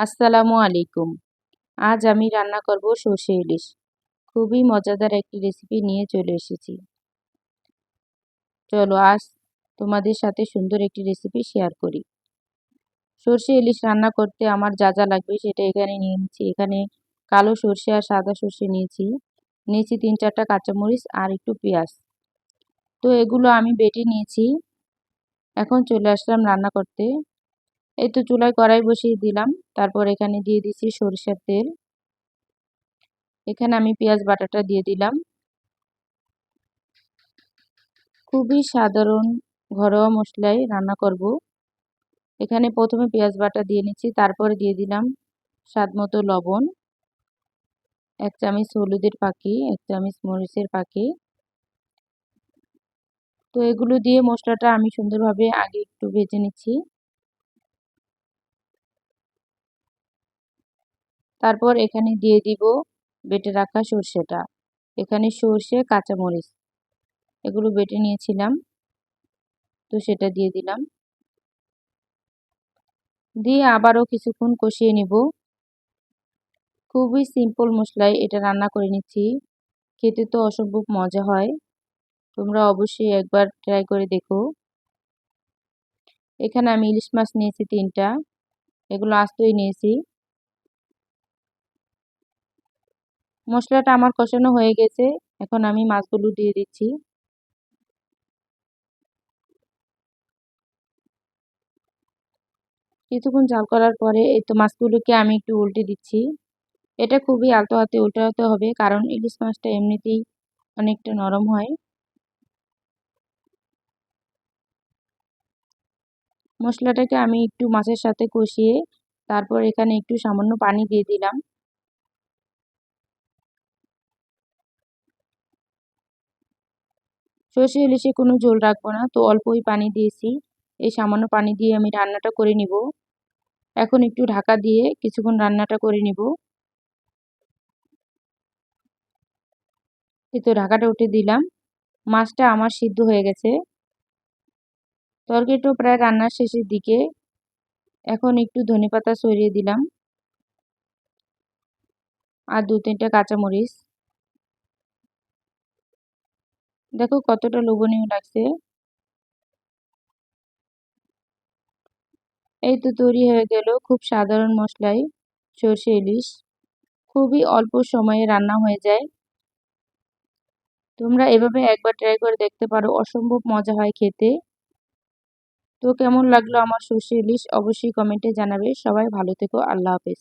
আসসালামু আলাইকুম। আজ আমি রান্না করব সর্ষে ইলিশ। খুবই মজাদার একটি রেসিপি নিয়ে চলে এসেছি। চলো আজ তোমাদের সাথে সুন্দর একটি রেসিপি শেয়ার করি। সর্ষে ইলিশ রান্না করতে আমার যা যা লাগবে সেটা এখানে নিয়ে নিচ্ছি। এখানে কালো সর্ষে আর সাদা সর্ষে নিয়েছি। নিয়েছি তিন চারটা কাঁচামরিচ আর একটু পেঁয়াজ। তো এগুলো আমি বেটে নিয়েছি। এখন চলে আসলাম রান্না করতে। এই তো চুলায় কড়াই বসিয়ে দিলাম। তারপর এখানে দিয়ে দিচ্ছি সরিষার তেল। এখানে আমি পেঁয়াজ বাটাটা দিয়ে দিলাম। খুবই সাধারণ ঘরোয়া মশলায় রান্না করব। এখানে প্রথমে পেঁয়াজ বাটা দিয়ে নিচ্ছি, তারপরে দিয়ে দিলাম স্বাদ মতো লবণ। এক চামচ হলুদের পাখি, এক চামচ মরিচের পাখি। তো এগুলো দিয়ে মশলাটা আমি সুন্দরভাবে আগে একটু ভেজে নিচ্ছি। তারপর এখানে দিয়ে দিব বেটে রাখা সর্ষেটা। এখানে সর্ষে, কাঁচামরিচ। এগুলো বেটে নিয়েছিলাম। তো সেটা দিয়ে দিলাম। দিয়ে আবারও কিছুক্ষণ কষিয়ে নিব। খুবই সিম্পল মশলায় এটা রান্না করে নিচ্ছি। খেতে তো অসম্ভব মজা হয়। তোমরা অবশ্যই একবার ট্রাই করে দেখো। এখানে আমি ইলিশ মাছ নিয়েছি তিনটা। এগুলো আস্তই নিয়েছি। মশলাটা আমার কষানো হয়ে গেছে। এখন আমি মাছগুলো দিয়ে দিচ্ছি। কিছুক্ষণ জাল করার পরে এই তো মাছগুলোকে আমি একটু উল্টে দিচ্ছি। এটা খুবই আলতো হাতে উল্টাতে হবে, কারণ ইলিশ মাছটা এমনিতেই অনেকটা নরম হয়। মশলাটাকে আমি একটু মাছের সাথে কষিয়ে তারপর এখানে একটু সামান্য পানি দিয়ে দিলাম। সর্ষে ইলিশে কোনো ঝোল রাখব না, তো অল্পই পানি দিয়েছি। এই সামান্য পানি দিয়ে আমি রান্নাটা করে নিব। এখন একটু ঢাকা দিয়ে কিছুক্ষণ রান্নাটা করে নিব। এই তো ঢাকাটা উঠে দিলাম। মাছটা আমার সিদ্ধ হয়ে গেছে। তরকারিটা প্রায় রান্নার শেষের দিকে। এখন একটু ধনে পাতা ছড়িয়ে দিলাম। আর দু তিনটা কাঁচামরিচ। দেখো কতটা লোভনীয় লাগছে। এই তো তৈরি হয়ে গেল খুব সাধারণ মশলায় সর্ষে ইলিশ। খুবই অল্প সময়ে রান্না হয়ে যায়। তোমরা এভাবে একবার ট্রাই করে দেখতে পারো, অসম্ভব মজা হয় খেতে। তো কেমন লাগল আমার সর্ষে ইলিশ? অবশ্যই কমেন্টে জানাবে। সবাই ভালো থেকো, আল্লাহ হাফেজ।